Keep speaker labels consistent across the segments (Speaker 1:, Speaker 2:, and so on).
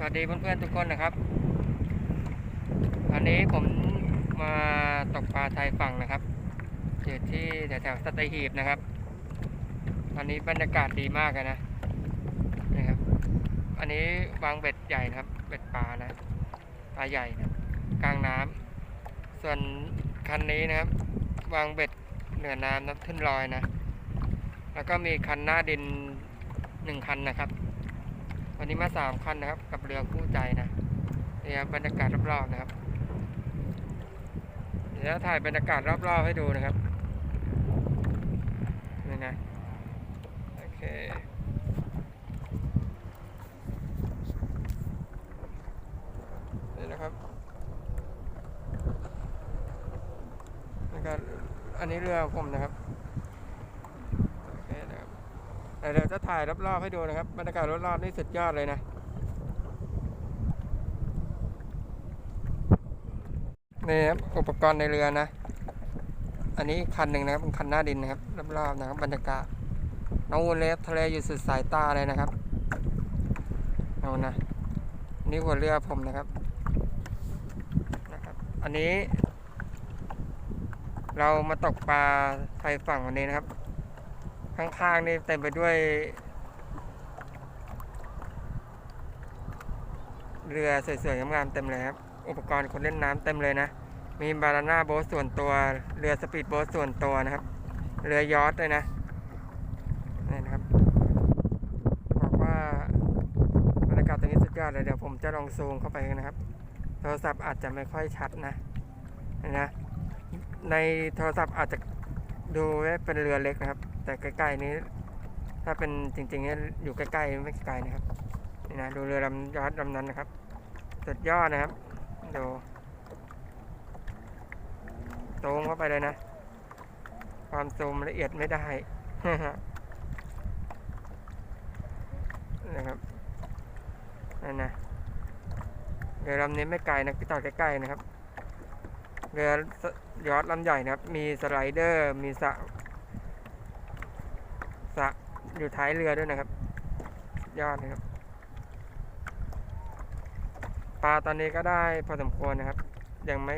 Speaker 1: สวัสดีเพื่อนๆทุกคนนะครับ อันนี้ผมมาตกปลาชายฝั่งนะครับอยู่ที่แถวๆสัตหีบนะครับ ตอนนี้บรรยากาศดีมากเลยนะนะครับ อันนี้วางเบ็ดใหญ่นะครับ เบ็ดปลานะปลาใหญ่นะกลางน้ำส่วนคันนี้นะครับ วางเบ็ดเหนือน้ำนะขึ้นลอยนะ แล้วก็มีคันหน้าดินหนึ่งคันนะครับ วันนี้มาสามคันนะครับ กับเรือคู่ใจนะนี่ครับบรรยากาศรอบๆนะครับ เดี๋ยวถ่ายบรรยากาศรอบๆให้ดูนะครับนี่นะโอเคนี่นะครับแล้วก็อันนี้เรือผมนะครับโอเคนะครับ เดี๋ยวจะถ่ายรอบๆให้ดูนะครับบรรยากาศรอบๆนี่สุดยอดเลยนะนี่ครับอุปกรณ์ในเรือนะ อันนี้คันหนึ่งนะครับเป็นคันหน้าดินนะครับรอบๆนะครับบรรยากาศน้องวนเลฟทะเลอยู่สุดสายตาเลยนะครับเอานะนี่หัวเรือผมนะครับนะครับ อันนี้ เรามาตกปลาไทยฝั่งวันนี้นะครับ ข้างๆนี่เต็มไปด้วย เรือสวยๆงามๆเต็มเลยครับ อุปกรณ์คนเล่นน้ำเต็มเลยนะ มีบานาน่าโบ๊ทส่วนตัว เรือสปีดโบ๊ทส่วนตัวนะครับ เรือยอทเลยนะนี่นะครับบอกว่าบรรยากาศตรงนี้สุดยอดเลยเดี๋ยวผมจะลองซูมเข้าไปนะครับ โทรศัพท์อาจจะไม่ค่อยชัดนะนะ ในโทรศัพท์อาจจะ ดูว่าเป็นเรือเล็กนะครับ แต่ใกล้ๆนี้ ถ้าเป็นจริงๆเนี่ยอยู่ใกล้ๆไม่ไกลนะครับนี่นะดูเรือลำยอดลำนั้นนะครับสุดยอดนะครับดูโตมเข้าไปเลยนะ ความซูมละเอียดไม่ได้นะครับนั่นนะเรือลำนี้ไม่ไกลนะจอใกล้ๆนะครับ เรือยอดลำใหญ่นะครับ มีสไลเดอร์ มีสะสะอยู่ท้ายเรือด้วยนะครับ ยอดนะครับ ปลาตอนนี้ก็ได้พอสมควรนะครับ ยังไม่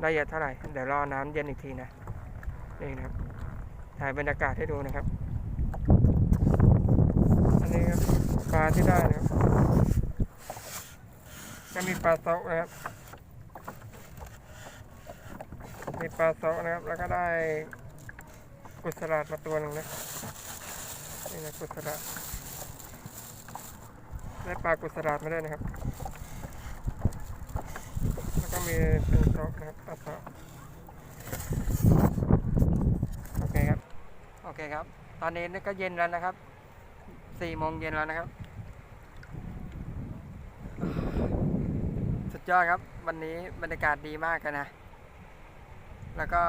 Speaker 1: ได้เยอะเท่าไหร่ เดี๋ยวรอน้ำเย็นอีกทีนะนี่นะครับ ถ่ายบรรยากาศให้ดูนะครับ อันนี้ครับปลาที่ได้นะครับ ก็มีปลาโซกนะครับ มีปลาโซกนะครับ แล้วก็ได้กุศลาดมาตัวหนึ่งนะนี่นะกุศลาดได้ปลากุศลาดมาได้นะครับ แล้วก็มีเป็นโซกนะครับปลาโซกโอเคครับ โอเคครับ ตอนนี้นี่ก็เย็นแล้วนะครับสี่โมงเย็นแล้วนะครับ สุดยอดครับ วันนี้บรรยากาศดีมากเลยนะ แล้วก็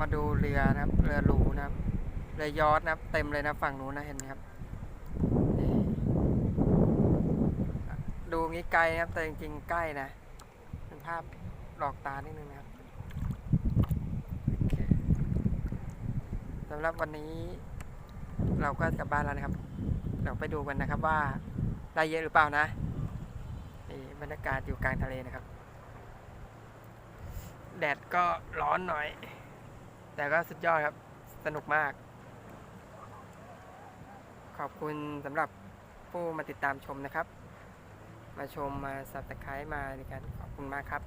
Speaker 1: มาดูเรือนะครับ เรือหรูนะครับ เรือยอทนะครับ เต็มเลยนะฝั่งนู้นนะเห็นไหมครับ ดูงี้ไกลนะครับ แต่จริงๆใกล้นะเป็นภาพหลอกตานิดนึงนะครับสำหรับวันนี้เราก็กลับบ้านแล้วนะครับ เราไปดูกันนะครับว่าได้เยอะหรือเปล่านะนี่บรรยากาศอยู่กลางทะเลนะครับ แดดก็ร้อนหน่อย แต่ก็สุดยอดครับ สนุกมาก ขอบคุณสำหรับผู้มาติดตามชมนะครับ มาชมมาสับตะไคร้มาในการขอบคุณมากครับ